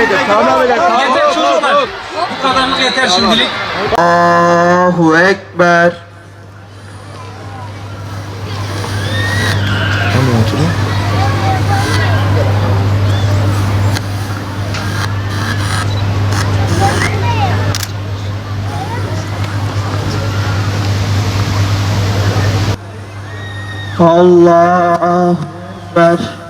edin. Tamam edin. Tamam. Yeter çocuklar. Bu kadarımız yeter şimdilik. Allahu Ekber. Tamam oturun. Allah Ekber.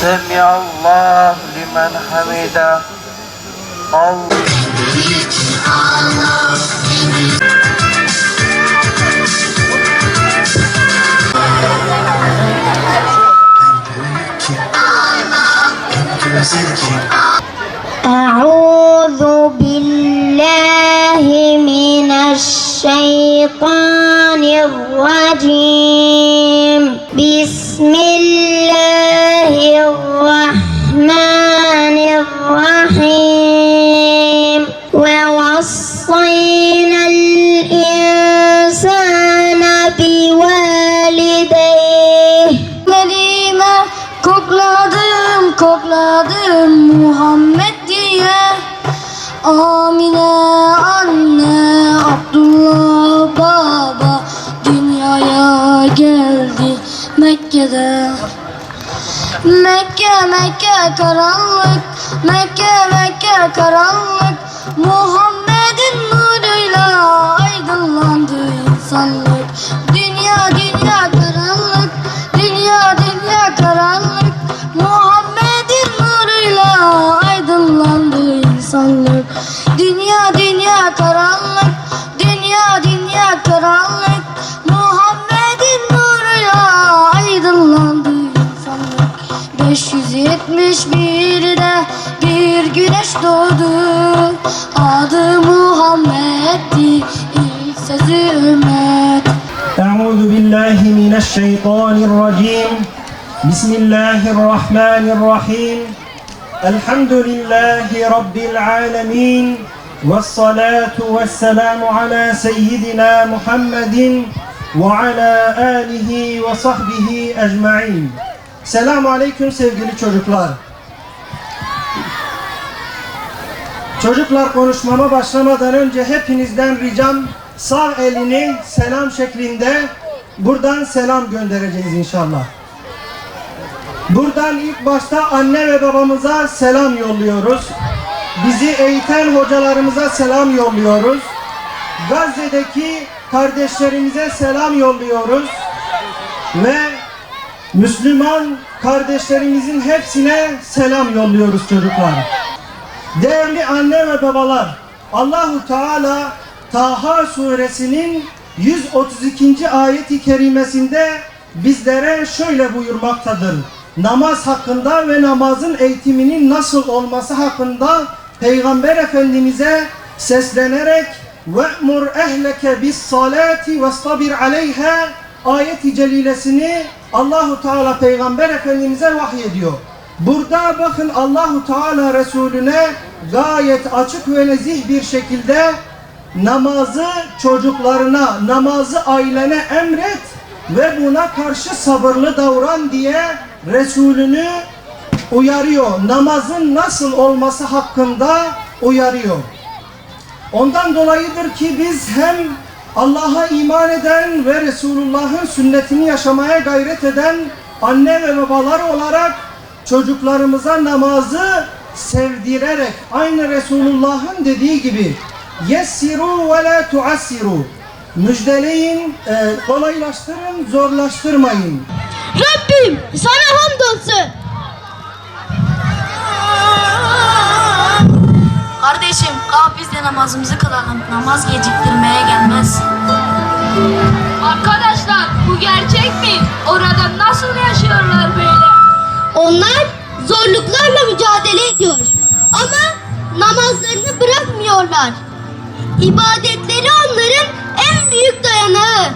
سمع الله لمن حمده. الله أعوذ بالله من الشيطان الرجيم. Kokladım Muhammed diye. Amine anne Abdullah baba Dünyaya geldi Mekke'de. Mekke Mekke karanlık Mekke Mekke karanlık Muhammed'in doğdu. Adı Muhammed'di ilk sözü ümmet. Euzu billahi mineşşeytanirracim. Bismillahirrahmanirrahim. Elhamdülillahi Rabbil alemin والصلاة والسلام على سيدنا محمد وعلى آله وصحبه أجمعين. Selamun Aleyküm sevgili çocuklar. Çocuklar konuşmama başlamadan önce hepinizden ricam sağ elini selam şeklinde buradan selam göndereceğiz inşallah. Buradan ilk başta anne ve babamıza selam yolluyoruz. Bizi eğiten hocalarımıza selam yolluyoruz. Gazze'deki kardeşlerimize selam yolluyoruz. Ve Müslüman kardeşlerimizin hepsine selam yolluyoruz çocuklar. Değerli anne ve babalar, Allahu Teala Taha suresinin 132. ayeti kerimesinde bizlere şöyle buyurmaktadır. Namaz hakkında ve namazın eğitiminin nasıl olması hakkında Peygamber Efendimiz'e seslenerek ve'mur ehleke bis salati vestabir aleyha ayeti celilesini Allahu Teala Peygamber Efendimiz'e vahyediyor. Burada bakın Allahu Teala Resulüne gayet açık ve nezih bir şekilde namazı çocuklarına, namazı ailene emret ve buna karşı sabırlı davran diye Resulünü uyarıyor. Namazın nasıl olması hakkında uyarıyor. Ondan dolayıdır ki biz hem Allah'a iman eden ve Resulullah'ın sünnetini yaşamaya gayret eden anne ve babalar olarak çocuklarımıza namazı sevdirerek aynı Resulullah'ın dediği gibi yessiru ve la tuassiru müjdeleyin, e, kolaylaştırın, zorlaştırmayın. Rabbim sana hamdolsun. Kardeşim kalk biz de namazımızı kılalım. Namaz geciktirmeye gelmez. Arkadaşlar bu gerçek mi? Orada nasıl yaşıyorlar mücadele ediyor. Ama namazlarını bırakmıyorlar. İbadetleri onların en büyük dayanağı.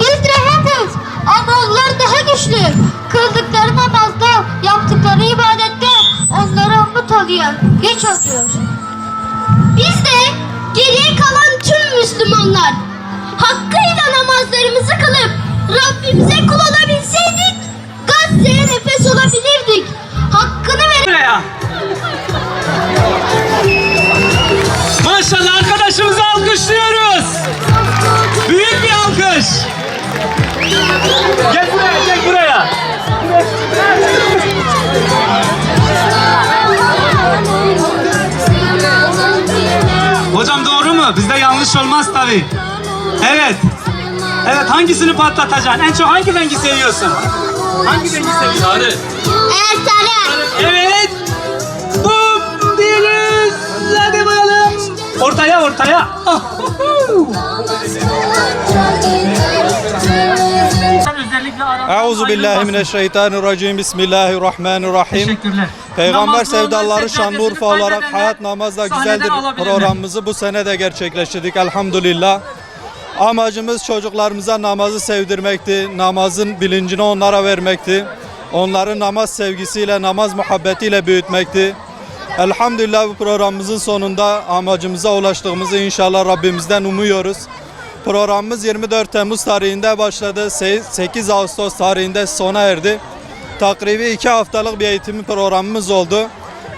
Biz rahetiz ama onlar daha güçlü. Kıldıkları namazda, yaptıkları ibadette onları umut alıyor, güç alıyor. Biz de geriye kalan tüm Müslümanlar hakkıyla namazlarımızı kılıp Rabbimize kul olabilseydik tabii. Evet. Evet hangisini patlatacaksın? En çok hangi rengi seviyorsun? Hangi rengi seviyorsun? Sarı. Evet Salih. Evet. Bum değiliz. Hadi bakalım. Ortaya ortaya. Euzu billahi mineşşeytanirracim. Bismillahirrahmanirrahim. Teşekkürler. Peygamber Namaz sevdaları Şanlıurfa olarak hayat namazla güzeldir programımızı bu sene de gerçekleştirdik elhamdülillah. Amacımız çocuklarımıza namazı sevdirmekti. Namazın bilincini onlara vermekti. Onları namaz sevgisiyle, namaz muhabbetiyle büyütmekti. Elhamdülillah bu programımızın sonunda amacımıza ulaştığımızı inşallah Rabbimizden umuyoruz. Programımız 24 Temmuz tarihinde başladı. Se- 8 Ağustos tarihinde sona erdi. Takribi 2 haftalık bir eğitim programımız oldu.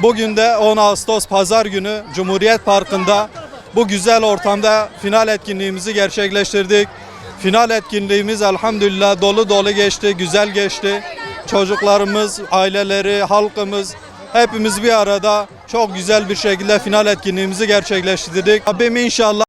Bugün de 10 Ağustos Pazar günü Cumhuriyet Parkı'nda bu güzel ortamda final etkinliğimizi gerçekleştirdik. Final etkinliğimiz elhamdülillah dolu dolu geçti, güzel geçti. Çocuklarımız, aileleri, halkımız hepimiz bir arada çok güzel bir şekilde final etkinliğimizi gerçekleştirdik. Rabbim inşallah